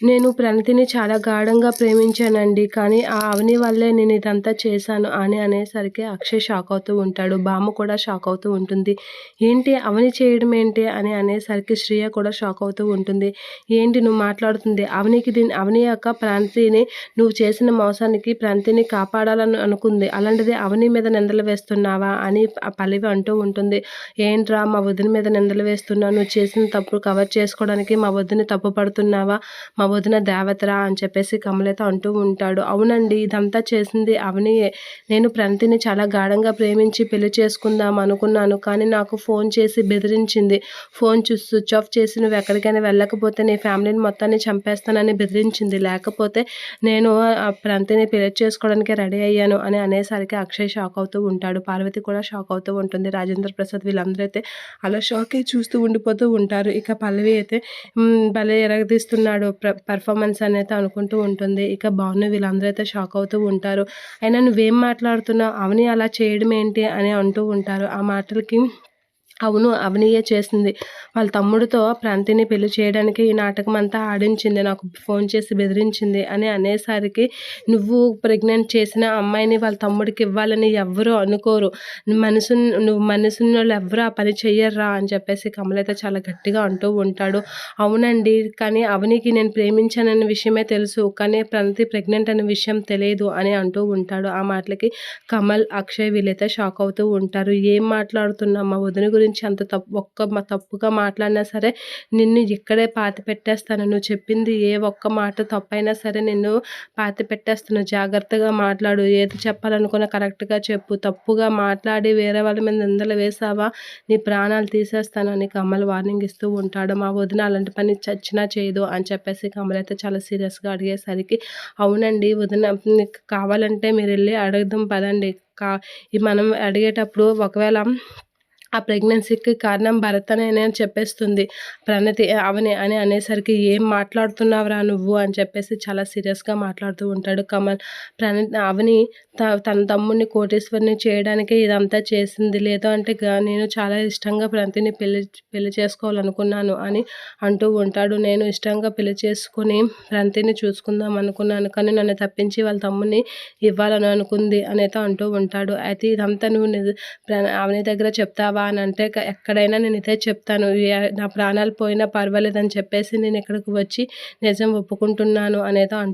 నేను ప్రణతిని చాలా గాఢంగా ప్రేమించానండి. కానీ ఆ అవని వల్లే నేను ఇదంతా చేశాను అని అనేసరికి అక్షయ్ షాక్ అవుతూ ఉంటాడు. బామ్మ కూడా షాక్ అవుతూ ఉంటుంది. ఏంటి అవని చేయడం ఏంటి అని అనేసరికి శ్రియ కూడా షాక్ అవుతూ ఉంటుంది. ఏంటి నువ్వు మాట్లాడుతుంది? అవనికి దీన్ని అవని యొక్క ప్రణతిని నువ్వు చేసిన మోసానికి ప్రణతిని కాపాడాలని అనుకుంది. అలాంటిది అవని మీద నిందలు వేస్తున్నావా? అని పల్లవి అంటూ ఉంటుంది. ఏంట్రా మా వదిన మీద నిందలు వేస్తున్నావు? నువ్వు చేసిన తప్పు కవర్ చేసుకోవడానికి మా వదిన తప్పు పడుతున్నావా? మా వదిన దేవతరా అని చెప్పేసి కమలత అంటూ ఉంటాడు. అవునండి ఇదంతా చేసింది అవనియే. నేను ప్రణతిని చాలా గాఢంగా ప్రేమించి పెళ్ళి చేసుకుందాం అనుకున్నాను. కానీ నాకు ఫోన్ చేసి బెదిరించింది. ఫోన్ చూసి స్విచ్ ఆఫ్ చేసి నువ్వు ఎక్కడికైనా వెళ్ళకపోతే నీ ఫ్యామిలీని మొత్తాన్ని చంపేస్తానని బెదిరించింది. లేకపోతే నేను ఆ ప్రణతిని పెళ్ళి చేసుకోవడానికి రెడీ అయ్యాను అని అనేసరికి అక్షయ్ షాక్ అవుతూ ఉంటాడు. పార్వతి కూడా షాక్ అవుతూ ఉంటుంది. రాజేంద్ర ప్రసాద్ వీళ్ళందరూ అయితే అలా షాక్ చూస్తూ ఉండిపోతూ ఉంటారు. ఇక పల్లవి అయితే భలే ఎరగదీస్తున్నాడు ప్ర పర్ఫార్మెన్స్ అనేది అనుకుంటూ ఉంటుంది. ఇక భాను వీళ్ళందరూ అయితే షాక్ అవుతూ ఉంటారు. అయినా నువ్వేం మాట్లాడుతున్నావు? అవని అలా చేయడం ఏంటి? అని అంటూ ఉంటారు. ఆ మాటలకి అవును అవనియే చేసింది. వాళ్ళ తమ్ముడితో ప్రాంతిని పెళ్ళి చేయడానికి ఈ నాటకం అంతా ఆడించింది. నాకు ఫోన్ చేసి బెదిరించింది అని అనేసరికి నువ్వు ప్రెగ్నెంట్ చేసిన అమ్మాయిని వాళ్ళ తమ్ముడికి ఇవ్వాలని ఎవ్వరూ అనుకోరు. మనసు నువ్వు మనసున్న వాళ్ళు ఎవ్వరూ ఆ పని చెయ్యర్రా అని చెప్పేసి కమలైతే చాలా గట్టిగా అంటూ ఉంటాడు. అవునండి కానీ అవనికి నేను ప్రేమించానన్న విషయమే తెలుసు. కానీ ప్రణతి ప్రెగ్నెంట్ అనే విషయం తెలియదు అని అంటూ ఉంటాడు. ఆ మాటలకి కమల్ అక్షయ్ వీళ్ళైతే షాక్ అవుతూ ఉంటారు. ఏం మాట్లాడుతున్నా మా వదిన గురించి గురించి అంత తప్పు ఒక్క తప్పుగా మాట్లాడినా సరే నిన్ను ఇక్కడే పాతి పెట్టేస్తాను. నువ్వు చెప్పింది ఏ ఒక్క మాట తప్పైనా సరే నిన్ను పాతి పెట్టేస్తాను. జాగ్రత్తగా మాట్లాడు. ఏది చెప్పాలనుకున్నా కరెక్ట్గా చెప్పు. తప్పుగా మాట్లాడి వేరే వాళ్ళ మీద నిందలు వేసావా? నీ ప్రాణాలు తీసేస్తాను అని కమల్ వార్నింగ్ ఇస్తూ ఉంటాడు. మా వదిన అలాంటి పని చచ్చినా చేయదు అని చెప్పేసి కమల్ అయితే చాలా సీరియస్గా అడిగేసరికి అవునండి వదిన కావాలంటే మీరు వెళ్ళి అడగదాం పదండి. కా మనం అడిగేటప్పుడు ఒకవేళ ఆ ప్రెగ్నెన్సీకి కారణం భరత్ అని చెప్పేస్తుంది. ప్రణతి అవని అని అనేసరికి ఏం మాట్లాడుతున్నావురా నువ్వు? అని చెప్పేసి చాలా సీరియస్గా మాట్లాడుతూ ఉంటాడు కమల్. ప్రణతి అవని తన తమ్ముడిని కోటేశ్వరిని చేయడానికే ఇదంతా చేసింది. లేదు అంటే నేను చాలా ఇష్టంగా ప్రణతిని పెళ్ళి పెళ్ళి చేసుకోవాలనుకున్నాను అని అంటూ ఉంటాడు. నేను ఇష్టంగా పెళ్ళి చేసుకుని ప్రణతిని చూసుకుందాం అనుకున్నాను కానీ నన్ను తప్పించి వాళ్ళ తమ్ముడిని ఇవ్వాలని అనుకుంది అనేది అంటూ ఉంటాడు. అయితే ఇదంతా నువ్వు అవని దగ్గర చెప్తావా? అని అంటే ఎక్కడైనా నేను ఇదే చెప్తాను. నా ప్రాణాలు పోయినా పర్వాలేదని చెప్పేసి నేను ఇక్కడికి వచ్చి నిజం ఒప్పుకుంటున్నాను అనేది అంటు